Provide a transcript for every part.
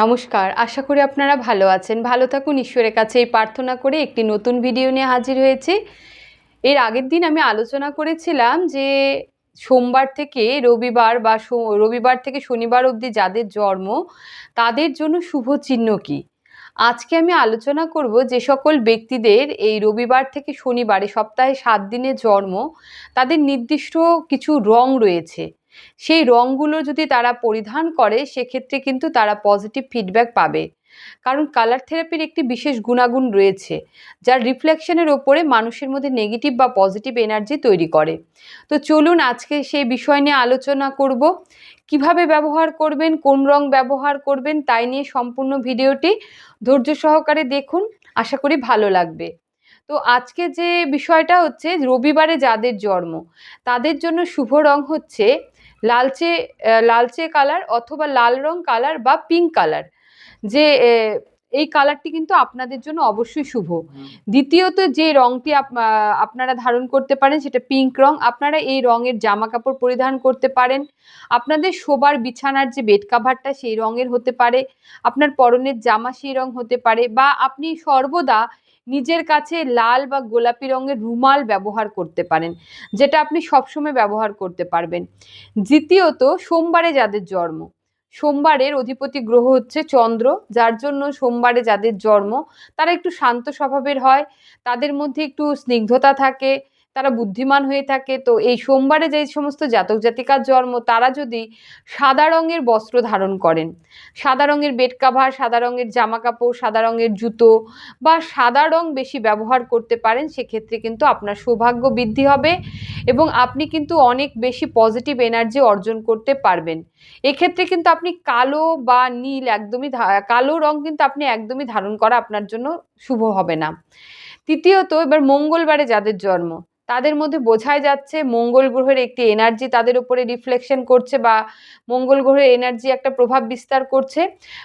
নমস্কার, আশা করি আপনারা ভালো আছেন। ভালো থাকুন, ঈশ্বরের কাছে এই প্রার্থনা করে একটি নতুন ভিডিও নিয়ে হাজির হয়েছে। এর আগের দিন আমি আলোচনা করেছিলাম যে সোমবার থেকে রবিবার বা রবিবার থেকে শনিবার অবধি যাদের জন্ম, তাদের জন্য শুভ চিহ্ন কী? আজকে আমি আলোচনা করব যে সকল ব্যক্তিদের এই রবিবার থেকে শনিবারে সপ্তাহে সাত দিনে জন্ম, তাদের নির্দিষ্ট কিছু রং রয়েছে। সেই রঙগুলো যদি তারা পরিধান করে, সেক্ষেত্রে কিন্তু তারা পজিটিভ ফিডব্যাক পাবে। কারণ কালার থেরাপির একটি বিশেষ গুণাগুণ রয়েছে, যার রিফ্লেকশনের ওপরে মানুষের মধ্যে নেগেটিভ বা পজিটিভ এনার্জি তৈরি করে। তো চলুন আজকে সেই বিষয় নিয়ে আলোচনা করব, কীভাবে ব্যবহার করবেন, কোন রং ব্যবহার করবেন, তাই নিয়ে সম্পূর্ণ ভিডিওটি ধৈর্য সহকারে দেখুন, আশা করি ভালো লাগবে। তো আজকে যে বিষয়টা হচ্ছে, রবিবারে যাদের জন্ম, তাদের জন্য শুভ রং হচ্ছে লালচে লালচে কালার অথবা লাল রং কালার বা পিঙ্ক কালার যে এই কালারটি কিন্তু আপনাদের জন্য অবশ্যই শুভ। দ্বিতীয়ত যে রংটি আপ- আপনারা ধারণ করতে পারেন সেটা পিঙ্ক রং। আপনারা এই রঙের জামা কাপড় পরিধান করতে পারেন। আপনাদের শোবার বিছানার যে বেড কাভারটা সেই রঙের হতে পারে। আপনার পরনের জামা সেই রং হতে পারে। বা আপনি সর্বদা নিজের কাছে লাল বা গোলাপি রঙের রুমাল ব্যবহার করতে পারেন, যেটা আপনি সবসময় ব্যবহার করতে পারবেন। দ্বিতীয়ত, সোমবারে যাদের জন্ম। সোমবারের অধিপতি গ্রহ হচ্ছে চন্দ্র, যার জন্য সোমবারে যাদের জন্ম, তারা একটু শান্ত স্বভাবের হয়, তাদের মধ্যে একটু স্নিগ্ধতা থাকে তারা বুদ্ধিমান হয়ে থাকে। তো এই সোমবারে যে সমস্ত জাতক জাতিকার জন্ম, তারা যদি সাদা রঙের বস্ত্র ধারণ করেন, সাদা রঙের বেড কাভার, সাদা রঙের জামা কাপড়, সাদা রঙের জুতো বা সাদা রং বেশি ব্যবহার করতে পারেন, সেক্ষেত্রে কিন্তু আপনার সৌভাগ্য বৃদ্ধি হবে এবং আপনি কিন্তু অনেক বেশি পজিটিভ এনার্জি অর্জন করতে পারবেন। এক্ষেত্রে কিন্তু আপনি কালো বা নীল একদমই কালো রং কিন্তু আপনি একদমই ধারণ করা আপনার জন্য শুভ হবে না। তৃতীয়ত, এবার মঙ্গলবারে যাদের জন্ম তাদের মধ্যে বোঝাই যাচ্ছে মঙ্গল গ্রহের একটি এনার্জি তাদের উপরে রিফ্লেকশন করছে বা মঙ্গল গ্রহের এনার্জি একটা প্রভাব বিস্তার করছে।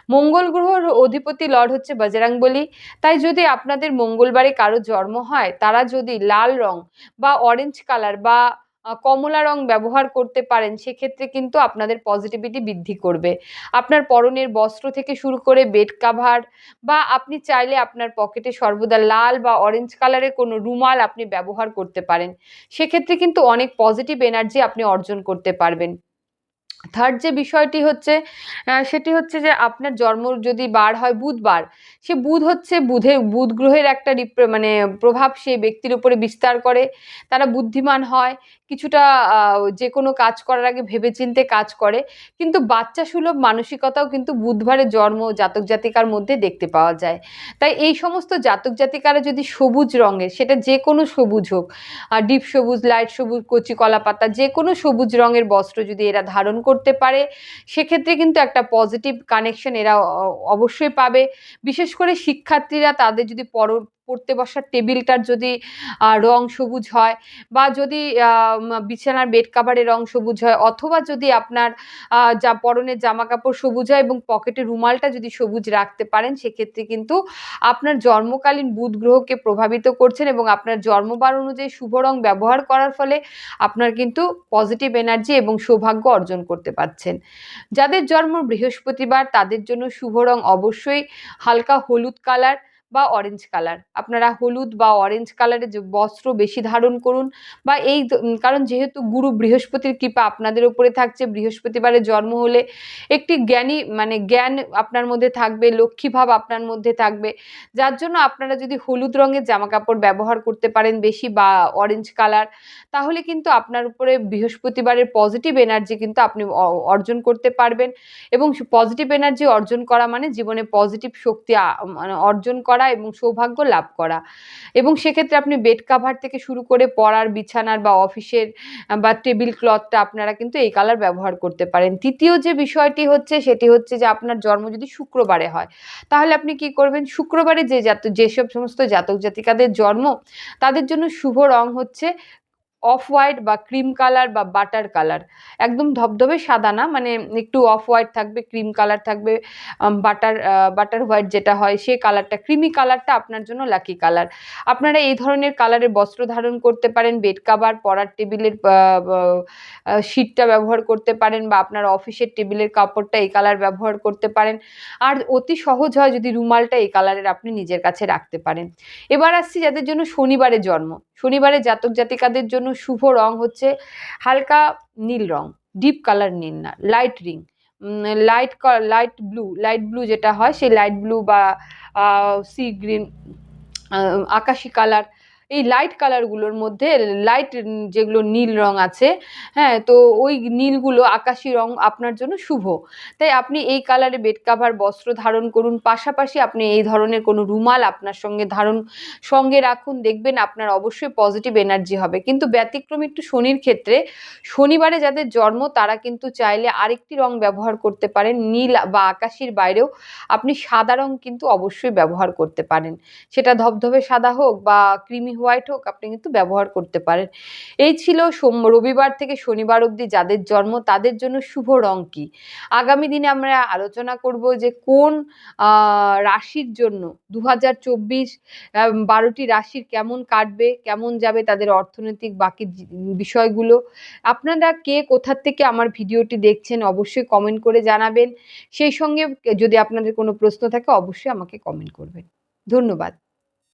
মঙ্গল গ্রহের অধিপতি লর্ড হচ্ছে বজরাংবলী। তাই যদি আপনাদের মঙ্গলবারে কারও জন্ম হয়, তারা যদি লাল রং বা অরেঞ্জ কালার বা কমলা রং ব্যবহার করতে পারেন, সেক্ষেত্রে কিন্তু আপনাদের পজিটিভিটি বৃদ্ধি করবে। আপনার পরনের বস্ত্র থেকে শুরু করে বেড কাভার বা আপনি চাইলে আপনার পকেটে সর্বদা লাল বা অরেঞ্জ কালারের কোনো রুমাল আপনি ব্যবহার করতে পারেন। সেক্ষেত্রে কিন্তু অনেক পজিটিভ এনার্জি আপনি অর্জন করতে পারবেন। থার্ড যে বিষয়টি হচ্ছে সেটি হচ্ছে যে আপনার জন্ম যদি বার হয় বুধবার, সে বুধ হচ্ছে বুধে, বুধ গ্রহের একটা মানে প্রভাব সেই ব্যক্তির উপরে বিস্তার করে, তারা বুদ্ধিমান হয়, কিছুটা যে কোনো কাজ করার আগে ভেবেচিন্তে কাজ করে, কিন্তু বাচ্চা সুলভ মানসিকতাও কিন্তু বুধবারের জন্ম জাতক জাতিকার মধ্যে দেখতে পাওয়া যায়। তাই এই সমস্ত জাতক জাতিকারা যদি সবুজ রঙের সেটা যে কোনো সবুজ হোক আর ডিপ সবুজ, লাইট সবুজ, কচি কলা পাতা যে কোনো সবুজ রঙের বস্ত্র যদি এরা ধারণ করতে পারে, সেক্ষেত্রে কিন্তু একটা পজিটিভ কানেকশন এরা অবশ্যই পাবে। বিশেষ করে শিক্ষার্থীরা তাদের যদি পর পড়তে বসার টেবিলটার যদি রং সবুজ হয় বা যদি বিছানার বেড কাভারের রং সবুজ হয় অথবা যদি আপনার যা পরনের জামা কাপড় সবুজ হয় এবং পকেটে রুমালটা যদি সবুজ রাখতে পারেন সেক্ষেত্রে কিন্তু আপনার জন্মকালীন বুধ গ্রহকে প্রভাবিত করছেন এবং আপনার জন্মবার অনুযায়ী শুভ রং ব্যবহার করার ফলে আপনার কিন্তু পজিটিভ এনার্জি এবং সৌভাগ্য অর্জন করতে পারছেন। যাদের জন্ম বৃহস্পতিবার তাদের জন্য শুভ রং অবশ্যই হালকা হলুদ কালার বা অরেঞ্জ কালার আপনারা হলুদ বা অরেঞ্জ কালারের যে বস্ত্র বেশি ধারণ করুন বা এই কারণ যেহেতু গুরু বৃহস্পতির কৃপা আপনাদের উপরে থাকছে, বৃহস্পতিবারে জন্ম হলে একটি জ্ঞানী মানে জ্ঞান আপনার মধ্যে থাকবে, লক্ষ্মী ভাব আপনার মধ্যে থাকবে। যার জন্য আপনারা যদি হলুদ রঙের জামা কাপড় ব্যবহার করতে পারেন বেশি বা অরেঞ্জ কালার তাহলে কিন্তু আপনার উপরে বৃহস্পতিবারের পজিটিভ এনার্জি কিন্তু আপনি অর্জন করতে পারবেন। এবং পজিটিভ এনার্জি অর্জন করা মানে জীবনে পজিটিভ শক্তি মানে অর্জন করা এবং সৌভাগ্য লাভ করা। এবং সেক্ষেত্রে আপনি বেড কাভার থেকে শুরু করে পড়ার বিছানার বা অফিসের বা টেবিল ক্লথটা আপনারা কিন্তু এই কালার ব্যবহার করতে পারেন। তৃতীয় যে বিষয়টি হচ্ছে, সেটি হচ্ছে যে আপনার জন্ম যদি শুক্রবারে হয়, তাহলে আপনি কি করবেন? শুক্রবারে যে জাত, যেসব সমস্ত জাতক জাতিকাদের জন্ম, তাদের জন্য শুভ রং হচ্ছে অফ হোয়াইট বা ক্রিম কালার বা বাটার কালার। একদম ধবধবে সাদা না মানে একটু অফ হোয়াইট থাকবে, ক্রিম কালার থাকবে বাটার বাটার হোয়াইট যেটা হয় সেই কালারটা, ক্রিমি কালারটা আপনার জন্য লাকি কালার। আপনারা এই ধরনের কালারের বস্ত্র ধারণ করতে পারেন, বেড কাভার পড়ার টেবিলের শিটটা ব্যবহার করতে পারেন বা আপনার অফিসের টেবিলের কাপড়টা এই কালার ব্যবহার করতে পারেন। আর অতি সহজ হয় যদি রুমালটা এই কালারের আপনি নিজের কাছে রাখতে পারেন। এবার আসছি যাদের জন্য শনিবারে জন্ম। শনিবারে জাতক জাতিকাদের জন্য শুভ রং হচ্ছে হালকা নীল রং, ডিপ কালার নিন না, light ring. Light light blue light blue যেটা হয়, সেই লাইট ব্লু বা সি গ্রিন আকাশি কালার এই লাইট কালারগুলোর মধ্যে লাইট যেগুলো নীল রং আছে হ্যাঁ তো ওই নীলগুলো আকাশি রং আপনার জন্য শুভ। তাই আপনি এই কালারে বেড কাভার বস্ত্র ধারণ করুন, পাশাপাশি আপনি এই ধরনের কোনো রুমাল আপনার সঙ্গে ধারণ, সঙ্গে রাখুন, দেখবেন আপনার অবশ্যই পজিটিভ এনার্জি হবে। কিন্তু ব্যতিক্রম একটু শনির ক্ষেত্রে, শনিবারে যাদের জন্ম, তারা কিন্তু চাইলে আরেকটি রং ব্যবহার করতে পারেন, নীল বা আকাশির বাইরেও আপনি সাদা রং কিন্তু অবশ্যই ব্যবহার করতে পারেন। সেটা ধবধবে সাদা হোক বা ক্রিমি হোয়াইট হোক, আপনি কিন্তু ব্যবহার করতে পারেন। এই ছিল সোম, রবিবার থেকে শনিবার অবধি যাদের জন্ম, তাদের জন্য শুভ রং কী? আগামী দিনে আমরা আলোচনা করব যে কোন রাশির জন্য দু হাজার চব্বিশ বারোটি রাশির কেমন কাটবে, কেমন যাবে তাদের অর্থনৈতিক বাকি বিষয়গুলো। আপনারা কে কোথার থেকে আমার ভিডিওটি দেখছেন অবশ্যই কমেন্ট করে জানাবেন। সেই সঙ্গে যদি আপনাদের কোনো প্রশ্ন থাকে অবশ্যই আমাকে কমেন্ট করবেন। ধন্যবাদ।